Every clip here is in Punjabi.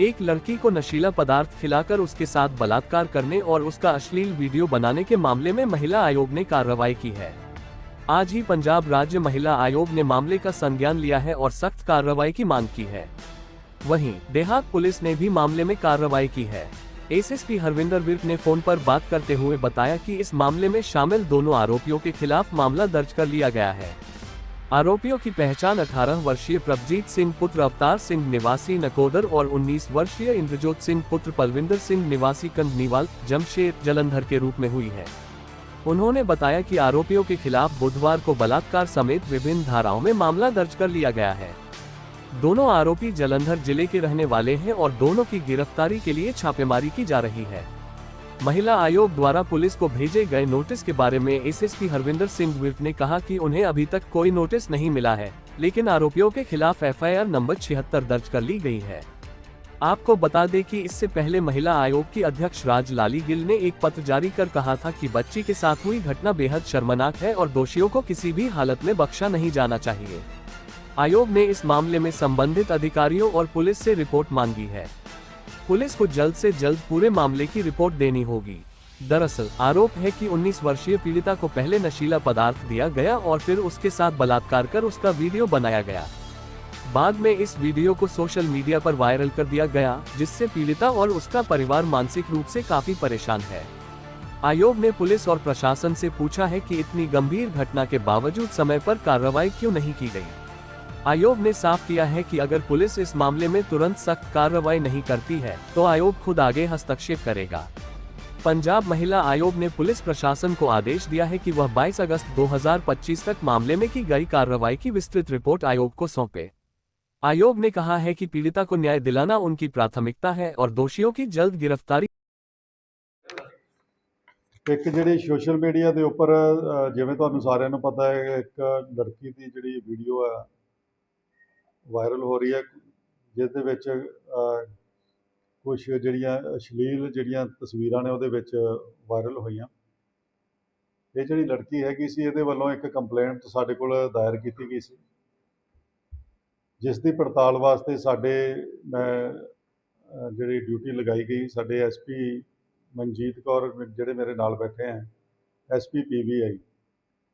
एक लड़की को नशीला पदार्थ खिलाकर उसके साथ बलात्कार करने और उसका अश्लील वीडियो बनाने के मामले में महिला आयोग ने कार्रवाई की है। आज ही पंजाब राज्य महिला आयोग ने मामले का संज्ञान लिया है और सख्त कार्रवाई की मांग की है। वहीं, देहात पुलिस ने भी मामले में कार्रवाई की है। एसएसपी हरविंदर विर्क ने फ़ोन पर बात करते हुए बताया कि इस मामले में शामिल दोनों आरोपियों के खिलाफ मामला दर्ज कर लिया गया है। आरोपियों की पहचान 18 वर्षीय प्रभजीत सिंह, पुत्र अवतार सिंह निवासी नकोदर और 19 वर्षीय इंद्रजोत सिंह, पुत्र पलविंदर सिंह निवासी कंदनीवाल जमशेद जलंधर के रूप में हुई है। उन्होंने बताया कि आरोपियों के खिलाफ बुधवार को बलात्कार समेत विभिन्न धाराओं में मामला दर्ज कर लिया गया है। दोनों आरोपी जलंधर ज़िले के रहने वाले हैं और दोनों की गिरफ्तारी के लिए छापेमारी की जा रही है। महिला आयोग द्वारा पुलिस को भेजे गए नोटिस के बारे में एसएसपी हरविंदर सिंह विर्क ने कहा कि उन्हें अभी तक कोई नोटिस नहीं मिला है, लेकिन आरोपियों के खिलाफ एफआईआर नंबर छिहत्तर दर्ज कर ली गई है। आपको बता दें कि इससे पहले महिला आयोग की अध्यक्ष राज लाली गिल ने एक पत्र जारी कर कहा था कि बच्ची के साथ हुई घटना बेहद शर्मनाक है और दोषियों को किसी भी हालत में बख्शा नहीं जाना चाहिए। आयोग ने इस मामले में संबंधित अधिकारियों और पुलिस से रिपोर्ट मांगी है। पुलिस को जल्द से जल्द पूरे मामले की रिपोर्ट देनी होगी। दरअसल, आरोप है कि 19 वर्षीय पीड़िता को पहले नशीला पदार्थ दिया गया और फिर उसके साथ बलात्कार कर उसका वीडियो बनाया गया। बाद में इस वीडियो को सोशल मीडिया पर वायरल कर दिया गया, जिससे पीड़िता और उसका परिवार मानसिक रूप से काफ़ी परेशान है। आयोग ने पुलिस और प्रशासन से पूछा है कि इतनी गंभीर घटना के बावजूद समय पर कार्रवाई क्यों नहीं की गई। आयोग ने साफ किया है कि अगर पुलिस इस मामले में तुरंत सख्त कार्रवाई नहीं करती है तो आयोग खुद आगे हस्तक्षेप करेगा पंजाब महिला आयोग ने पुलिस प्रशासन को आदेश दिया है कि वह 22 अगस्त 2025 तक मामले में की गई कार्रवाई की विस्तृत रिपोर्ट आयोग को सौंपे आयोग ने कहा है कि पीड़िता को न्याय दिलाना उनकी प्राथमिकता है और दोषियों की जल्द गिरफ्तारी ਇੱਕ ਜਿਹੜੀ ਸੋਸ਼ਲ ਮੀਡੀਆ ਦੇ ਉੱਪਰ ਅ, ਜਿਵੇਂ ਤੁਹਾਨੂੰ ਸਾਰਿਆਂ ਨੂੰ ਪਤਾ ਹੈ ਇੱਕ ਲੜਕੀ ਦੀ ਜਿਹੜੀ ਵੀਡੀਓ ਹੈ ਵਾਇਰਲ ਹੋ ਰਹੀ ਹੈ ਜਿਸ ਦੇ ਵਿੱਚ ਕੁਝ ਜਿਹੜੀਆਂ ਅਸ਼ਲੀਲ ਜਿਹੜੀਆਂ ਤਸਵੀਰਾਂ ਨੇ ਉਹਦੇ ਵਿੱਚ ਵਾਇਰਲ ਹੋਈਆਂ। ਇਹ ਜਿਹੜੀ ਲੜਕੀ ਹੈਗੀ ਸੀ, ਇਹਦੇ ਵੱਲੋਂ ਇੱਕ ਕੰਪਲੇਂਟ ਸਾਡੇ ਕੋਲ ਦਾਇਰ ਕੀਤੀ ਗਈ ਸੀ। ਜਿਸ ਦੀ ਪੜਤਾਲ ਵਾਸਤੇ ਸਾਡੇ, ਮੈਂ ਜਿਹੜੀ ਡਿਊਟੀ ਲਗਾਈ ਗਈ, ਸਾਡੇ ਐਸਪੀ ਮਨਜੀਤ ਕੌਰ ਜਿਹੜੇ ਮੇਰੇ ਨਾਲ ਬੈਠੇ ਹੈ ਐਸਪੀ ਪੀਬੀਆਈ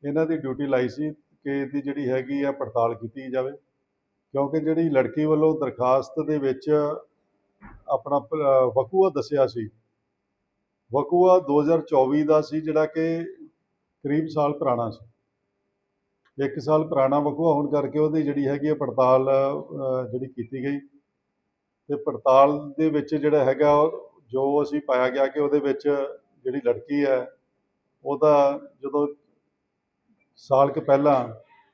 ਇਹਨਾਂ ਦੀ ਡਿਊਟੀ ਲਾਈ ਸੀ ਕਿ ਇਹਦੀ ਜਿਹੜੀ ਹੈਗੀ ਆ ਪੜਤਾਲ ਕੀਤੀ ਜਾਵੇ। ਕਿਉਂਕਿ ਜਿਹੜੀ ਲੜਕੀ ਵੱਲੋਂ ਦਰਖਾਸਤ ਦੇ ਵਿੱਚ ਆਪਣਾ ਵਕੂਆ ਦੱਸਿਆ ਸੀ। ਵਕੂਆ 2024 ਦਾ ਸੀ, ਜਿਹੜਾ ਕਿ ਕਰੀਬ ਸਾਲ ਪੁਰਾਣਾ ਸੀ। ਇੱਕ ਸਾਲ ਪੁਰਾਣਾ ਵਕੂਆ ਹੋਣ ਕਰਕੇ ਉਹਦੀ ਜਿਹੜੀ ਹੈਗੀ ਹੈ ਪੜਤਾਲ ਜਿਹੜੀ ਕੀਤੀ ਗਈ। ਤੇ ਪੜਤਾਲ ਦੇ ਵਿੱਚ ਜਿਹੜਾ ਹੈਗਾ, ਜੋ ਅਸੀਂ ਪਾਇਆ ਗਿਆ ਕਿ ਉਹਦੇ ਵਿੱਚ ਜਿਹੜੀ ਲੜਕੀ ਹੈ, ਉਹਦਾ ਜਦੋਂ ਸਾਲ ਕੁ ਪਹਿਲਾਂ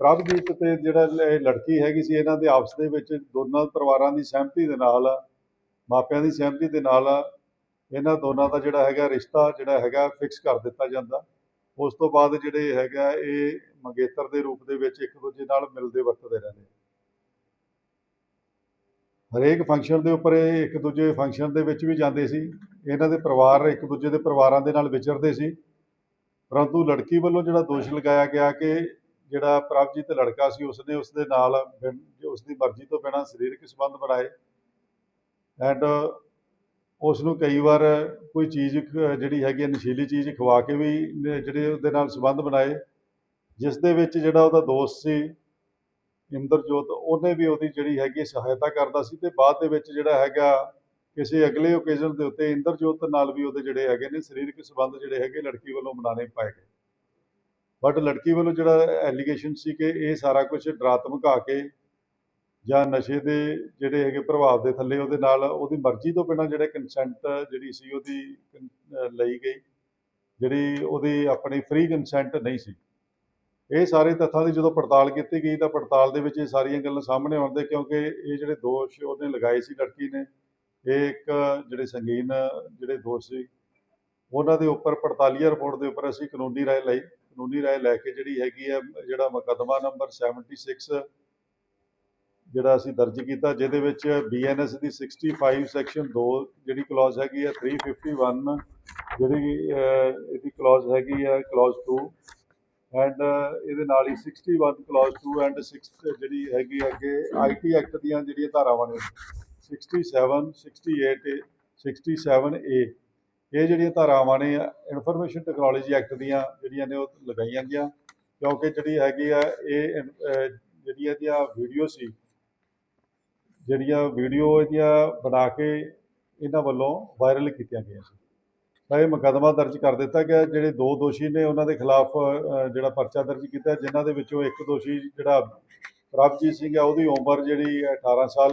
ਪ੍ਰਭਜੀਤ ਤੇ ਜਿਹੜਾ ਇਹ ਲੜਕੀ ਹੈਗੀ ਸੀ, ਇਹਨਾਂ ਦੇ ਆਪਸ ਦੇ ਵਿੱਚ ਦੋਨਾਂ ਪਰਿਵਾਰਾਂ ਦੀ ਸਹਿਮਤੀ ਦੇ ਨਾਲ, ਮਾਪਿਆਂ ਦੀ ਸਹਿਮਤੀ ਦੇ ਨਾਲ ਇਹਨਾਂ ਦੋਨਾਂ ਦਾ ਜਿਹੜਾ ਹੈਗਾ ਰਿਸ਼ਤਾ ਜਿਹੜਾ ਹੈਗਾ ਫਿਕਸ ਕਰ ਦਿੱਤਾ ਜਾਂਦਾ। ਉਸ ਤੋਂ ਬਾਅਦ ਜਿਹੜੇ ਹੈਗਾ ਇਹ ਮੰਗੇਤਰ ਦੇ ਰੂਪ ਦੇ ਵਿੱਚ ਇੱਕ ਦੂਜੇ ਨਾਲ ਮਿਲਦੇ ਵਰਤਦੇ ਰਹਿੰਦੇ ਹਰੇਕ ਫੰਕਸ਼ਨ ਦੇ ਉੱਪਰ ਇਹ ਇੱਕ ਦੂਜੇ ਫੰਕਸ਼ਨ ਦੇ ਵਿੱਚ ਵੀ ਜਾਂਦੇ ਸੀ। ਇਹਨਾਂ ਦੇ ਪਰਿਵਾਰ ਇੱਕ ਦੂਜੇ ਦੇ ਪਰਿਵਾਰਾਂ ਦੇ ਨਾਲ ਵਿਚਰਦੇ ਸੀ। ਪਰੰਤੂ ਲੜਕੀ ਵੱਲੋਂ ਜਿਹੜਾ ਦੋਸ਼ ਲਗਾਇਆ ਗਿਆ ਕਿ ਜਿਹੜਾ ਪ੍ਰਭਜੀਤ ਲੜਕਾ ਸੀ, ਉਸਨੇ ਉਸਦੇ ਨਾਲ ਬਿਨ- ਉਸਦੀ ਮਰਜ਼ੀ ਤੋਂ ਬਿਨਾਂ ਸਰੀਰਕ ਸੰਬੰਧ ਬਣਾਏ। ਐਂਡ ਉਸ ਨੂੰ ਕਈ ਵਾਰ ਕੋਈ ਚੀਜ਼ ਜਿਹੜੀ ਹੈਗੀ ਹੈ ਨਸ਼ੀਲੀ ਚੀਜ਼ ਖਵਾ ਕੇ ਵੀ ਜਿਹੜੇ ਉਹਦੇ ਨਾਲ ਸੰਬੰਧ ਬਣਾਏ। ਜਿਸ ਦੇ ਵਿੱਚ ਜਿਹੜਾ ਉਹਦਾ ਦੋਸਤ ਸੀ, ਇੰਦਰਜੋਤ, ਉਹਨੇ ਵੀ ਉਹਦੀ ਜਿਹੜੀ ਹੈਗੀ ਸਹਾਇਤਾ ਕਰਦਾ ਸੀ ਤੇ ਬਾਅਦ ਦੇ ਵਿੱਚ ਜਿਹੜਾ ਹੈਗਾ ਕਿਸੇ ਅਗਲੇ ਓਕੇਜ਼ਨ ਦੇ ਉੱਤੇ ਇੰਦਰਜੋਤ ਨਾਲ ਵੀ ਉਹਦੇ ਜਿਹੜੇ ਹੈਗੇ ਨੇ ਸਰੀਰਕ ਸੰਬੰਧ ਜਿਹੜੇ ਹੈਗੇ ਲੜਕੀ ਵੱਲੋਂ ਬਣਾਉਣੇ ਪਾਏ ਗਏ। ਬਟ ਲੜਕੀ ਵੱਲੋਂ ਜਿਹੜਾ ਐਲੀਗੇਸ਼ਨ ਸੀ ਕਿ ਇਹ ਸਾਰਾ ਕੁਝ ਡਰਾ ਧਮਕਾ ਕੇ ਜਾਂ ਨਸ਼ੇ ਦੇ ਜਿਹੜੇ ਹੈਗੇ ਪ੍ਰਭਾਵ ਦੇ ਥੱਲੇ ਉਹਦੇ ਨਾਲ ਉਹਦੀ ਮਰਜ਼ੀ ਤੋਂ ਬਿਨਾਂ ਜਿਹੜੇ ਕੰਸੈਂਟ ਜਿਹੜੀ ਸੀ ਉਹਦੀ ਲਈ ਗਈ, ਜਿਹੜੀ ਉਹਦੀ ਆਪਣੀ ਫ੍ਰੀ ਕੰਸੈਂਟ ਨਹੀਂ ਸੀ। ਇਹ ਸਾਰੇ ਤੱਥਾਂ ਦੀ ਜਦੋਂ ਪੜਤਾਲ ਕੀਤੀ ਗਈ ਤਾਂ ਪੜਤਾਲ ਦੇ ਵਿੱਚ ਇਹ ਸਾਰੀਆਂ ਗੱਲਾਂ ਸਾਹਮਣੇ ਆਉਂਦੇ ਕਿਉਂਕਿ ਇਹ ਜਿਹੜੇ ਦੋਸ਼ ਉਹਨੇ ਲਗਾਏ ਸੀ ਲੜਕੀ ਨੇ, ਇਹ ਇੱਕ ਜਿਹੜੇ ਸੰਗੀਨ ਜਿਹੜੇ ਦੋਸ਼ ਸੀ, ਉਹਨਾਂ ਦੇ ਉੱਪਰ ਪੜਤਾਲੀਆ ਰਿਪੋਰਟ ਦੇ ਉੱਪਰ ਅਸੀਂ ਕਾਨੂੰਨੀ ਰਾਏ ਲਈ ਕਾਨੂੰਨੀ ਰਾਏ ਲੈ ਕੇ ਜਿਹੜੀ ਹੈਗੀ ਹੈ ਜਿਹੜਾ ਮੁਕੱਦਮਾ ਨੰਬਰ 76 ਜਿਹੜਾ ਅਸੀਂ ਦਰਜ ਕੀਤਾ, ਜਿਹਦੇ ਵਿੱਚ ਬੀਐਨਐਸ ਦੀ 65 ਸੈਕਸ਼ਨ 2 ਜਿਹੜੀ ਕਲੌਜ਼ ਹੈਗੀ ਹੈ 351 ਜਿਹੜੀ ਇਹਦੀ ਕਲੌਜ਼ ਹੈਗੀ ਹੈ ਕਲੌਜ਼ 2 ਐਂਡ ਇਹਦੇ ਨਾਲ ਹੀ 61 ਕਲੌਜ਼ 2 ਐਂਡ 6 ਜਿਹੜੀ ਹੈਗੀ ਹੈ ਅੱਗੇ ਆਈਟੀ ਐਕਟ ਦੀਆਂ ਜਿਹੜੀਆਂ ਧਾਰਾਵਾਂ ਨੇ 67 68 67 ਏ ਇਹ ਜਿਹੜੀਆਂ ਧਾਰਾਵਾਂ ਨੇ ਇਨਫੋਰਮੇਸ਼ਨ ਟੈਕਨੋਲੋਜੀ ਐਕਟ ਦੀਆਂ ਜਿਹੜੀਆਂ ਨੇ ਉਹ ਲਗਾਈਆਂ ਗਈਆਂ, ਕਿਉਂਕਿ ਜਿਹੜੀ ਹੈਗੀ ਆ, ਇਹ ਜਿਹੜੀਆਂ ਇਹਦੀਆਂ ਵੀਡੀਓ ਸੀ, ਜਿਹੜੀਆਂ ਵੀਡੀਓ ਇਹਦੀਆਂ ਬਣਾ ਕੇ ਇਹਨਾਂ ਵੱਲੋਂ ਵਾਇਰਲ ਕੀਤੀਆਂ ਗਈਆਂ ਸੀ। ਤਾਂ ਇਹ ਮੁਕੱਦਮਾ ਦਰਜ ਕਰ ਦਿੱਤਾ ਗਿਆ, ਜਿਹੜੇ ਦੋ ਦੋਸ਼ੀ ਨੇ ਉਹਨਾਂ ਦੇ ਖਿਲਾਫ ਜਿਹੜਾ ਪਰਚਾ ਦਰਜ ਕੀਤਾ, ਜਿਨ੍ਹਾਂ ਦੇ ਵਿੱਚੋਂ ਇੱਕ ਦੋਸ਼ੀ ਜਿਹੜਾ ਪ੍ਰਭਜੀਤ ਸਿੰਘ ਹੈ ਉਹਦੀ ਉਮਰ ਜਿਹੜੀ ਹੈ 18 ਸਾਲ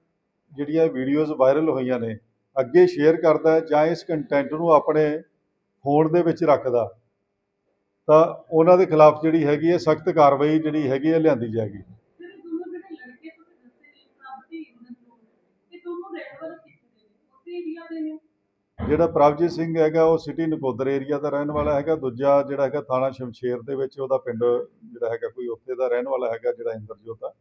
ਜਿਹੜੀਆਂ ਵੀਡੀਓਜ਼ ਵਾਇਰਲ ਹੋਈਆਂ ਨੇ ਅੱਗੇ ਸ਼ੇਅਰ ਕਰਦਾ ਜਾਂ ਇਸ ਕੰਟੈਂਟ ਨੂੰ ਆਪਣੇ ਫੋਨ ਦੇ ਵਿੱਚ ਰੱਖਦਾ ਤਾਂ ਉਹਨਾਂ ਦੇ ਖਿਲਾਫ ਜਿਹੜੀ ਹੈਗੀ ਹੈ ਸਖਤ ਕਾਰਵਾਈ ਜਿਹੜੀ ਹੈਗੀ ਹੈ ਲਿਆਂਦੀ ਜਾਏਗੀ। ਜਿਹੜਾ ਪ੍ਰਭਜੀਤ ਸਿੰਘ ਹੈਗਾ ਉਹ ਸਿਟੀ ਨਕੋਦਰ ਏਰੀਆ ਦਾ ਰਹਿਣ ਵਾਲਾ ਹੈਗਾ ਦੂਜਾ ਜਿਹੜਾ ਹੈਗਾ ਥਾਣਾ ਸ਼ਮਸ਼ੇਰ ਦੇ ਵਿੱਚ ਉਹਦਾ ਪਿੰਡ ਜਿਹੜਾ ਹੈਗਾ ਕੋਈ ਉੱਥੇ ਦਾ ਰਹਿਣ ਵਾਲਾ ਹੈਗਾ ਜਿਹੜਾ ਇੰਦਰਜੋਤ ਆ।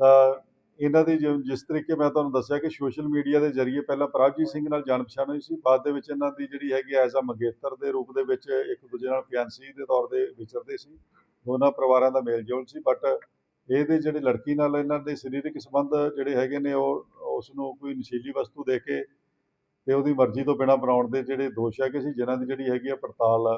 ਤਾਂ ਇਹਨਾਂ ਦੀ ਜਿ- ਜਿਸ ਤਰੀਕੇ ਮੈਂ ਤੁਹਾਨੂੰ ਦੱਸਿਆ ਕਿ ਸੋਸ਼ਲ ਮੀਡੀਆ ਦੇ ਜ਼ਰੀਏ ਪਹਿਲਾਂ ਪ੍ਰਭਜੀਤ ਸਿੰਘ ਨਾਲ ਜਾਣ ਪਛਾਣ ਹੋਈ ਸੀ, ਬਾਅਦ ਦੇ ਵਿੱਚ ਇਹਨਾਂ ਦੀ ਜਿਹੜੀ ਹੈਗੀ ਐਜ਼ ਅ ਮੰਗੇਤਰ ਦੇ ਰੂਪ ਦੇ ਵਿੱਚ ਇੱਕ ਦੂਜੇ ਨਾਲ ਫਿਆਂਸੀ ਦੇ ਤੌਰ ਤੇ ਵਿਚਰਦੇ ਸੀ, ਦੋਨਾਂ ਪਰਿਵਾਰਾਂ ਦਾ ਮੇਲ ਜੋਲ ਸੀ ਬਟ ਇਹਦੇ ਜਿਹੜੇ ਲੜਕੀ ਨਾਲ ਇਹਨਾਂ ਦੇ ਸਰੀਰਕ ਸੰਬੰਧ ਜਿਹੜੇ ਹੈਗੇ ਨੇ ਉਹ, ਉਸ ਨੂੰ ਕੋਈ ਨਸ਼ੀਲੀ ਵਸਤੂ ਦੇ ਕੇ ਤੇ ਉਹਦੀ ਮਰਜ਼ੀ ਤੋਂ ਬਿਨਾਂ ਬਣਾਉਣ ਦੇ ਜਿਹੜੇ ਦੋਸ਼ ਹੈਗੇ ਸੀ, ਜਿਨ੍ਹਾਂ ਦੀ ਜਿਹੜੀ ਹੈਗੀ ਆ ਪੜਤਾਲ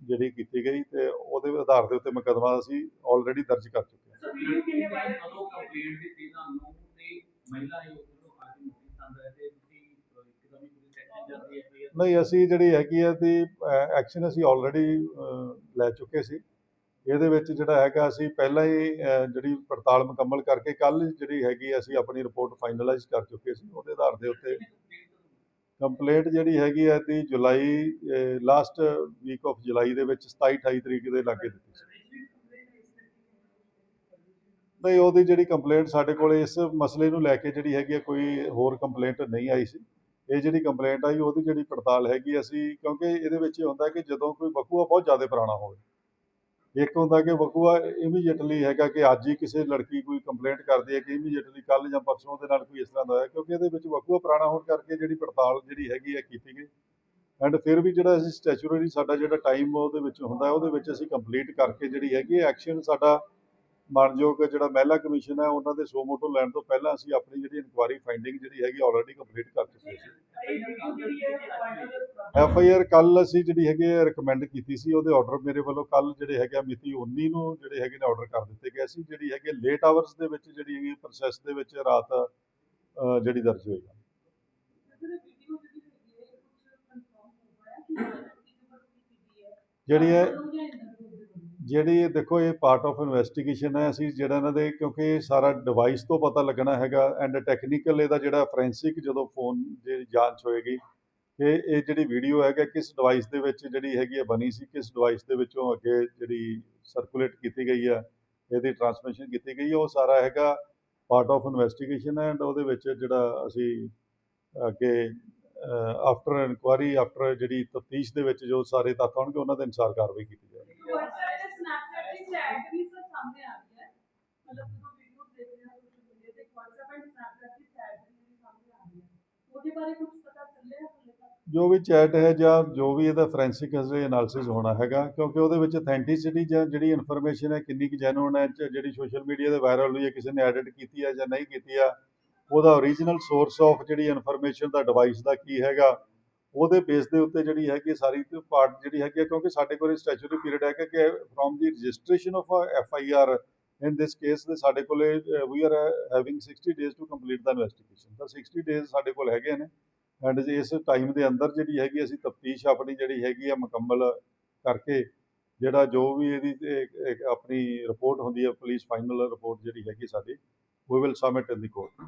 ਜਿਹੜੀ ਕੀਤੀ ਗਈ ਤੇ ਉਹਦੇ ਆਧਾਰ ਦੇ ਉੱਤੇ ਮੁਕੱਦਮਾ ਅਸੀਂ ਆਲਰੇਡੀ ਦਰਜ ਕਰ ਚੁੱਕੇ ਹਾਂ। ਸੋ ਵੀਡੀਓ ਕਿੰਨੇ ਵਾਇਰਲ ਕਦੋਂ ਕੰਪਲੇਂਟ ਦਿੱਤੀ ਤੁਹਾਨੂੰ ਤੇ ਮਹਿਲਾ ਆਯੋਗ ਵੱਲੋਂ ਅੱਜ ਨੋਟਿਸ ਆਂਦਾ ਹੈ ਤੇ ਤੁਸੀਂ ਅਹ, ਇੱਕਦਮ ਹੀ ਪੁਲਿਸ ਐਕਸ਼ਨ ਜਾਂਦੀ ਹੈ ਫਿਰ ਨਹੀਂ ਅਸੀਂ ਜਿਹੜੀ ਹੈਗੀ ਆ ਦੀ ਐਕਸ਼ਨ ਅਸੀਂ ਆਲਰੇਡੀ ਲੈ ਚੁੱਕੇ ਸੀ। ਇਹਦੇ ਵਿੱਚ ਜਿਹੜਾ ਹੈਗਾ ਅਸੀਂ ਪਹਿਲਾਂ ਹੀ ਜਿਹੜੀ ਪੜਤਾਲ ਮੁਕੰਮਲ ਕਰਕੇ ਕੱਲ ਜਿਹੜੀ ਹੈਗੀ ਅਸੀਂ ਆਪਣੀ ਰਿਪੋਰਟ ਫਾਈਨਲਾਈਜ਼ ਕਰ ਚੁੱਕੇ ਸੀ। ਉਹਦੇ ਆਧਾਰ ਦੇ ਉੱਤੇ ਕੰਪਲੇਂਟ ਜਿਹੜੀ ਹੈਗੀ ਹੈ ਤੀ July last week of July ਦੇ ਵਿੱਚ 27 28 ਤਰੀਕ ਦੇ ਲਾਗੇ ਦਿੱਤੀ ਸੀ। ਨਹੀਂ ਉਹਦੀ ਜਿਹੜੀ ਕੰਪਲੇਂਟ ਸਾਡੇ ਕੋਲ ਇਸ ਮਸਲੇ ਨੂੰ ਲੈ ਕੇ ਜਿਹੜੀ ਹੈਗੀ ਹੈ ਕੋਈ ਹੋਰ ਕੰਪਲੇਂਟ ਨਹੀਂ ਆਈ ਸੀ। ਇਹ ਜਿਹੜੀ ਕੰਪਲੇਂਟ ਆਈ, ਉਹਦੀ ਜਿਹੜੀ ਪੜਤਾਲ ਹੈਗੀ ਅਸੀਂ, ਕਿਉਂਕਿ ਇਹਦੇ ਵਿੱਚ ਇਹ ਹੁੰਦਾ ਕਿ ਜਦੋਂ ਕੋਈ ਵਕੂਆ ਬਹੁਤ ਜ਼ਿਆਦਾ ਪੁਰਾਣਾ ਹੋਵੇ। ਇੱਕ ਹੁੰਦਾ ਕਿ ਵਕੂਆ ਇਮੀਡੀਏਟਲੀ ਹੈਗਾ ਕਿ ਅੱਜ ਹੀ ਕਿਸੇ ਲੜਕੀ ਕੋਈ ਕੰਪਲੇਂਟ ਕਰਦੀ ਹੈ ਕਿ ਇਮੀਡੀਏਟਲੀ ਕੱਲ ਜਾਂ ਪਰਸੋਂ ਦੇ ਨਾਲ ਕੋਈ ਇਸ ਤਰ੍ਹਾਂ ਦਾ ਹੋਇਆ, ਕਿਉਂਕਿ ਇਹਦੇ ਵਿੱਚ ਵਕੂਆ ਪੁਰਾਣਾ ਹੋਣ ਕਰਕੇ ਜਿਹੜੀ ਪੜਤਾਲ ਜਿਹੜੀ ਹੈਗੀ ਹੈ ਕੀਤੀ ਗਈ। ਐਂਡ ਫਿਰ ਵੀ ਜਿਹੜਾ ਅਸੀਂ ਸਟੈਚੂਰਰੀ ਸਾਡਾ ਜਿਹੜਾ ਟਾਈਮ ਉਹਦੇ ਵਿੱਚ ਹੁੰਦਾ, ਉਹਦੇ ਵਿੱਚ ਅਸੀਂ ਕੰਪਲੀਟ ਕਰਕੇ ਜਿਹੜੀ ਹੈਗੀ ਐਕਸ਼ਨ ਸਾਡਾ ਮਾਨਯੋਗ ਜਿਹੜਾ ਮਹਿਲਾ ਕਮਿਸ਼ਨ ਹੈ, ਉਹਨਾਂ ਦੇ ਸੋ ਮੋਟੋ ਲੈਣ ਤੋਂ ਪਹਿਲਾਂ ਅਸੀਂ ਆਪਣੀ ਜਿਹੜੀ ਇਨਕੁਆਰੀ ਫਾਈਂਡਿੰਗ ਜਿਹੜੀ ਹੈਗੀ ਆਲਰੇਡੀ ਕੰਪਲੀਟ ਕਰ ਚੁੱਕੇ ਸੀ ਐਫ ਆਈ ਆਰ ਕੱਲ ਅਸੀਂ ਜਿਹੜੀ ਹੈਗੀ ਰეკਮੈਂਡ ਕੀਤੀ ਸੀ, ਉਹਦੇ ਆਰਡਰ ਮੇਰੇ ਵੱਲੋਂ ਕੱਲ ਜਿਹੜੇ ਹੈਗੇ ਆ ਮਿਤੀ 19 ਨੂੰ ਜਿਹੜੇ ਹੈਗੇ ਨੇ ਆਰਡਰ ਕਰ ਦਿੱਤੇ ਗਏ ਸੀ, ਜਿਹੜੀ ਹੈਗੀ ਲੇਟ ਆਵਰਸ ਦੇ ਵਿੱਚ ਜਿਹੜੀ ਹੈਗੀ ਪ੍ਰੋਸੈਸ ਦੇ ਵਿੱਚ ਰਾਤ ਜਿਹੜੀ ਦਰਜ ਹੋਏਗਾ ਜਿਹੜੀ ਹੈ ਜਿਹੜੀ ਇਹ ਦੇਖੋ, ਇਹ ਪਾਰਟ ਆਫ ਇਨਵੈਸਟੀਗੇਸ਼ਨ ਹੈ ਅਸੀਂ ਜਿਹੜਾ ਇਹਨਾਂ ਦੇ, ਕਿਉਂਕਿ ਸਾਰਾ ਡਿਵਾਈਸ ਤੋਂ ਪਤਾ ਲੱਗਣਾ ਹੈਗਾ ਐਂਡ ਟੈਕਨੀਕਲ ਇਹਦਾ ਜਿਹੜਾ ਫੋਰੈਂਸਿਕ ਜਦੋਂ ਫੋਨ ਦੀ ਜਾਂਚ ਹੋਏਗੀ ਕਿ ਇਹ ਜਿਹੜੀ ਵੀਡੀਓ ਹੈਗਾ, ਕਿਸ ਡਿਵਾਈਸ ਦੇ ਵਿੱਚ ਜਿਹੜੀ ਹੈਗੀ ਹੈ ਬਣੀ ਸੀ, ਕਿਸ ਡਿਵਾਈਸ ਦੇ ਵਿੱਚੋਂ ਅੱਗੇ ਜਿਹੜੀ ਸਰਕੂਲੇਟ ਕੀਤੀ ਗਈ ਹੈ ਇਹਦੀ ਟਰਾਂਸਮਿਸ਼ਨ ਕੀਤੀ ਗਈ ਹੈ ਉਹ ਸਾਰਾ ਹੈਗਾ ਪਾਰਟ ਆਫ ਇਨਵੈਸਟੀਗੇਸ਼ਨ ਐਂਡ ਉਹਦੇ ਵਿੱਚ ਜਿਹੜਾ ਅਸੀਂ ਅੱਗੇ ਆਫਟਰ ਇਨਕੁਆਰੀ ਆਫਟਰ ਜਿਹੜੀ ਤਫਤੀਸ਼ ਦੇ ਵਿੱਚ ਜੋ ਸਾਰੇ ਤੱਥ ਆਉਣਗੇ ਉਹਨਾਂ ਦੇ ਅਨੁਸਾਰ ਕਾਰਵਾਈ ਕੀਤੀ ਜਾਵੇਗੀ WhatsApp ਵੀ ਸਰ ਸਾਹਮਣੇ ਆ ਗਿਆ ਹੈ। ਮਤਲਬ ਜਦੋਂ ਵੀਡੀਓ ਦੇਖ ਰਹੇ ਹਾਂ ਸੋਸ਼ਲ ਮੀਡੀਆ ਤੇ WhatsApp ਐਂਡ Snapchat ਦੀ chat ਵੀ ਸਾਹਮਣੇ ਆ ਰਹੀ ਹੈ। ਉਹਦੇ ਬਾਰੇ ਕੁਝ ਪਤਾ ਚੱਲਿਆ ਹਾਲੇ ਤੱਕ ਜੋ ਵੀ ਚੈਟ ਹੈ ਜਾਂ ਜੋ ਵੀ ਇਹਦਾ ਫੋਰੈਂਸਿਕ ਐਨਾਲਿਸਿਸ ਹੋਣਾ ਹੈਗਾ, ਕਿਉਂਕਿ ਉਹਦੇ ਵਿੱਚ ਅਥੈਂਟਿਸਿਟੀ ਜਾਂ ਜਿਹੜੀ ਇਨਫੋਰਮੇਸ਼ਨ ਹੈ, ਕਿੰਨੀ ਕੁ ਜੈਨੂਇਨ ਹੈ ਚ- ਜਿਹੜੀ ਸੋਸ਼ਲ ਮੀਡੀਆ ਤੇ ਵਾਇਰਲ ਹੋਈ ਹੈ, ਕਿਸੇ ਨੇ ਐਡਿਟ ਕੀਤੀ ਹੈ ਜਾਂ ਨਹੀਂ ਕੀਤੀ ਆ ਉਹਦਾ ਓਰੀਜਨਲ ਸੋਰਸ ਆਫ ਜਿਹੜੀ ਇਨਫੋਰਮੇਸ਼ਨ ਦਾ ਡਿਵਾਈਸ ਦਾ ਕੀ ਹੈਗਾ ਉਹਦੇ ਬੇਸ ਦੇ ਉੱਤੇ ਜਿਹੜੀ ਹੈਗੀ ਹੈ ਸਾਰੀ ਪਾਰਟ ਜਿਹੜੀ ਹੈਗੀ ਹੈ ਕਿਉਂਕਿ ਸਾਡੇ ਕੋਲ ਸਟੈਚੂਰੀ ਪੀਰੀਅਡ ਹੈਗਾ ਕਿ from the registration of F I R in this case ਦੇ ਸਾਡੇ ਕੋਲ we are having 60 days to complete the investigation ਤਾਂ 60 ਡੇਜ਼ ਸਾਡੇ ਕੋਲ ਹੈਗੇ ਨੇ ਐਂਡ ਇਸ ਟਾਈਮ ਦੇ ਅੰਦਰ ਜਿਹੜੀ ਹੈਗੀ ਅਸੀਂ ਤਫਤੀਸ਼ ਆਪਣੀ ਜਿਹੜੀ ਹੈਗੀ ਆ ਮੁਕੰਮਲ ਕਰਕੇ ਜਿਹੜਾ ਜੋ ਵੀ ਇਹਦੀ ਆਪਣੀ ਰਿਪੋਰਟ ਹੁੰਦੀ ਹੈ ਪੁਲਿਸ ਫਾਈਨਲ ਰਿਪੋਰਟ ਜਿਹੜੀ ਹੈਗੀ ਸਾਡੀ we will submit in the court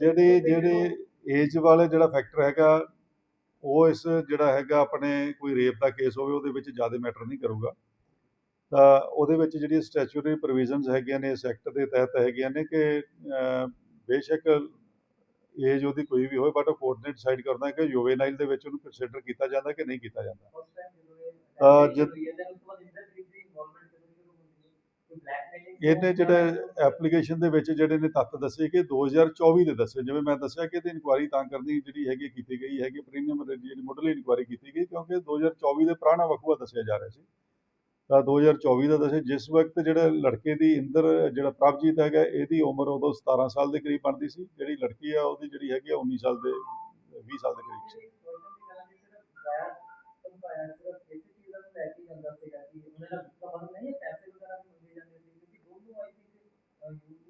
ਜਿਹੜੀ, ਜਿਹੜੇ ਏਜ ਵਾਲੇ ਜਿਹੜਾ ਫੈਕਟਰ ਹੈਗਾ, ਉਹ ਇਸ ਜਿਹੜਾ ਹੈਗਾ ਆਪਣੇ ਕੋਈ ਰੇਪ ਦਾ ਕੇਸ ਹੋਵੇ, ਉਹਦੇ ਵਿੱਚ ਜ਼ਿਆਦਾ ਮੈਟਰ ਨਹੀਂ ਕਰੂਗਾ। ਤਾਂ ਉਹਦੇ ਵਿੱਚ ਜਿਹੜੀ ਸਟੈਚੂਟਰੀ ਪ੍ਰੋਵੀਜ਼ਨਸ ਹੈਗੀਆਂ ਨੇ, ਇਸ ਐਕਟ ਦੇ ਤਹਿਤ ਹੈਗੀਆਂ ਨੇ ਕਿ ਬੇਸ਼ੱਕ ਏਜ ਉਹਦੀ ਕੋਈ ਵੀ ਹੋਵੇ ਬਟ ਉਹ ਕੋਰਟ ਨੇ ਡਿਸਾਈਡ ਕਰਨਾ ਕਿ ਯੂਵੇਨਾਈਲ ਦੇ ਵਿੱਚ ਉਹਨੂੰ ਕੰਸੀਡਰ ਕੀਤਾ ਜਾਂਦਾ ਕਿ ਨਹੀਂ ਕੀਤਾ ਜਾਂਦਾ। ਜਦੋਂ ਜਦ- ਤੋਂ ਬਾਅਦ ਇੰਦਰ ਦੀ ਇਨਵੋਲਵਮੈਂਟ ਕਦੋਂ ਸ਼ੁਰੂ ਹੁੰਦੀ ਹੈ ਕੋਈ ਬਲੈਕਮੇਲਿੰਗ ਇਹਨੇ ਜਿਹੜੇ ਐਪਲੀਕੇਸ਼ਨ ਦੇ ਵਿੱਚ ਜਿਹੜੇ ਨੇ ਤੱਥ ਦੱਸੇ ਕਿ 2024 ਦੇ ਦੱਸੇ ਜਿਵੇਂ ਮੈਂ ਦੱਸਿਆ ਕਿ ਇਹਦੀ ਇਨਕੁਆਇਰੀ ਤਾਂ ਕਰਨੀ ਜਿਹੜੀ ਹੈਗੀ ਕੀਤੀ ਗਈ ਹੈਗੀ ਪ੍ਰੀਮੀਅਮ ਜਿਹੜੀ ਮੁੱਢਲੀ ਇਨਕੁਆਇਰੀ ਕੀਤੀ ਗਈ ਕਿਉਂਕਿ 2024 ਦੇ ਪੁਰਾਣਾ ਵਕੂਆ ਦੱਸਿਆ ਜਾ ਰਿਹਾ ਸੀ। ਤਾਂ 2024 ਦਾ ਦੱਸੇ ਜਿਸ ਵਕਤ ਜਿਹੜਾ ਲੜਕੇ ਦੀ ਇੰਦਰ, ਜਿਹੜਾ ਪ੍ਰਭਜੀਤ ਹੈਗਾ, ਇਹਦੀ ਉਮਰ ਉਦੋਂ 17 ਸਾਲ ਦੇ ਕਰੀਬ ਬਣਦੀ ਸੀ। ਜਿਹੜੀ ਲੜਕੀ ਆ, ਉਹਦੀ ਜਿਹੜੀ ਹੈਗੀ ਆ 19 ਸਾਲ ਦੇ 20 ਸਾਲ ਦੇ ਕਰੀਬ ਸੀ। ਨਹੀਂ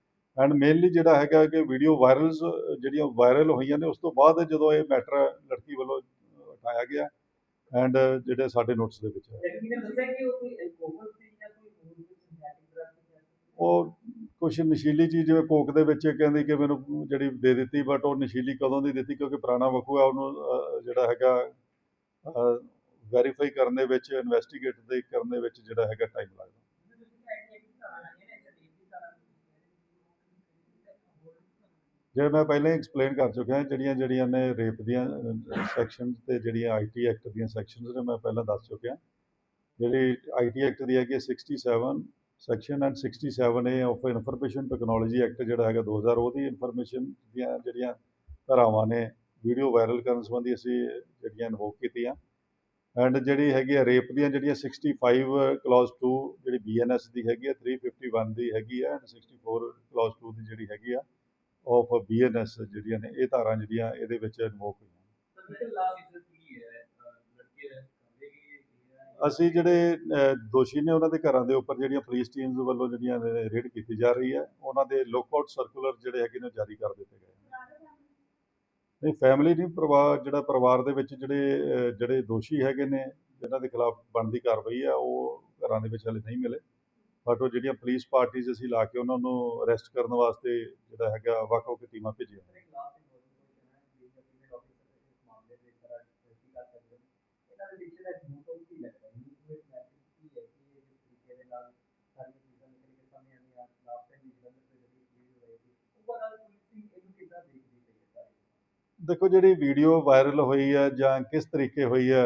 ਐਂਡ ਮੇਨਲੀ ਜਿਹੜਾ ਹੈਗਾ ਕਿ ਵੀਡੀਓ ਵਾਇਰਲਸ ਜਿਹੜੀਆਂ ਵਾਇਰਲ ਹੋਈਆਂ ਨੇ ਉਸ ਤੋਂ ਬਾਅਦ ਜਦੋਂ ਇਹ ਮੈਟਰ ਲੜਕੀ ਵੱਲੋਂ ਉਠਾਇਆ ਗਿਆ ਐਂਡ ਜਿਹੜੇ ਸਾਡੇ ਨੋਟਿਸ ਦੇ ਵਿੱਚ ਹੈ। ਉਹ ਕੁਝ ਨਸ਼ੀਲੀ ਚੀਜ਼ ਜਿਵੇਂ ਕੋਕ ਦੇ ਵਿੱਚ ਕਹਿੰਦੀ ਕਿ ਮੈਨੂੰ ਜਿਹੜੀ ਦੇ ਦਿੱਤੀ ਬਟ ਉਹ ਨਸ਼ੀਲੀ ਕਦੋਂ ਦੀ ਦਿੱਤੀ ਕਿਉਂਕਿ ਪੁਰਾਣਾ ਵਕੂਆ ਉਹਨੂੰ ਅਹ, ਜਿਹੜਾ ਹੈਗਾ ਵੈਰੀਫਾਈ ਕਰਨ ਦੇ ਵਿੱਚ ਇਨਵੈਸਟੀਗੇਟ ਦੇ ਕਰਨ ਦੇ ਵਿੱਚ ਜਿਹੜਾ ਹੈਗਾ ਟਾਈਮ ਲੱਗਦਾ। ਜਿਵੇਂ ਮੈਂ ਪਹਿਲਾਂ ਹੀ ਐਕਸਪਲੇਨ ਕਰ ਚੁੱਕਿਆ, ਜਿਹੜੀਆਂ ਜਿਹੜੀਆਂ ਨੇ ਰੇਪ ਦੀਆਂ ਸੈਕਸ਼ਨ ਤੇ ਜਿਹੜੀਆਂ ਆਈਟੀ ਐਕਟ ਦੀਆਂ ਸੈਕਸ਼ਨਸ ਨੇ, ਮੈਂ ਪਹਿਲਾਂ ਦੱਸ ਚੁੱਕਿਆ। ਜਿਹੜੀ ਆਈਟੀ ਐਕਟ ਦੀ ਹੈਗੀ ਹੈ 67 section and 67 A of information technology act ਜਿਹੜਾ ਹੈਗਾ 2000 ਉਹਦੀ ਇਨਫੋਰਮੇਸ਼ਨ ਦੀਆਂ ਜਿਹੜੀਆਂ ਧਾਰਾਵਾਂ ਨੇ ਵੀਡੀਓ ਵਾਇਰਲ ਕਰਨ ਸੰਬੰਧੀ ਅਸੀਂ ਜਿਹੜੀਆਂ ਇਨਵੋਕ ਕੀਤੀਆਂ। ਐਂਡ ਜਿਹੜੀ ਹੈਗੀ ਹੈ ਰੇਪ ਦੀਆਂ ਜਿਹੜੀਆਂ 65 ਕਲੌਜ਼ 2 ਜਿਹੜੀ ਬੀਐਨਐਸ ਦੀ ਹੈਗੀ ਹੈ 351 ਦੀ ਹੈਗੀ ਹੈ ਐਂਡ 64 ਕਲੌਜ਼ 2 ਦੀ ਜਿਹੜੀ ਹੈਗੀ ਆ ਆਫ ਬੀਐਨਐਸ ਜਿਹੜੀਆਂ ਨੇ, ਇਹ ਧਾਰਾਂ ਜਿਹੜੀਆਂ ਇਹਦੇ ਵਿੱਚ ਇਨਵੋਕ ਹੋਈਆਂ ਅਸੀਂ ਜਿਹੜੇ ਦੋਸ਼ੀ ਨੇ ਉਹਨਾਂ ਦੇ ਘਰਾਂ ਦੇ ਉੱਪਰ ਜਿਹੜੀਆਂ ਪੁਲਿਸ ਟੀਮਸ ਵੱਲੋਂ ਜਿਹੜੀਆਂ ਰੇਡ ਕੀਤੀ ਜਾ ਰਹੀ ਹੈ, ਉਹਨਾਂ ਦੇ ਲੁੱਕਆਊਟ ਸਰਕੂਲਰ ਜਿਹੜੇ ਹੈਗੇ ਨੇ ਉਹ ਜਾਰੀ ਕਰ ਦਿੱਤੇ ਗਏ ਨੇ। ਨਹੀਂ ਫੈਮਿਲੀ ਨਹੀਂ, ਪਰਿਵਾਰ, ਜਿਹੜਾ ਪਰਿਵਾਰ ਦੇ ਵਿੱਚ ਜਿਹੜੇ ਜਿਹੜੇ ਦੋਸ਼ੀ ਹੈਗੇ ਨੇ ਜਿਨ੍ਹਾਂ ਦੇ ਖਿਲਾਫ ਬਣਦੀ ਕਾਰਵਾਈ ਆ ਉਹ ਘਰਾਂ ਦੇ ਵਿੱਚ ਹਲੇ ਨਹੀਂ ਮਿਲੇ। ਬਟ ਉਹ ਜਿਹੜੀਆਂ ਪੁਲਿਸ ਪਾਰਟੀਆਂ ਅਸੀਂ ਲਾ ਕੇ ਉਹਨਾਂ ਨੂੰ ਅਰੈਸਟ ਕਰਨ ਵਾਸਤੇ ਜਿਹੜਾ ਹੈਗਾ ਵੱਖ-ਵੱਖ ਟੀਮਾਂ ਭੇਜੀਆਂ ਦੇਖੋ ਜਿਹੜੀ ਵੀਡੀਓ ਵਾਇਰਲ ਹੋਈ ਹੈ ਜਾਂ ਕਿਸ ਤਰੀਕੇ ਹੋਈ ਹੈ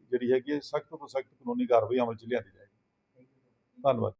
ਜਿਹੜੀ ਹੈਗੀ ਹੈ ਸਖਤ ਤੋਂ ਸਖਤ ਕਾਨੂੰਨੀ ਕਾਰਵਾਈ ਅਮਲ 'ਚ ਲਿਆਂਦੀ ਜਾਏਗੀ। ਧੰਨਵਾਦ।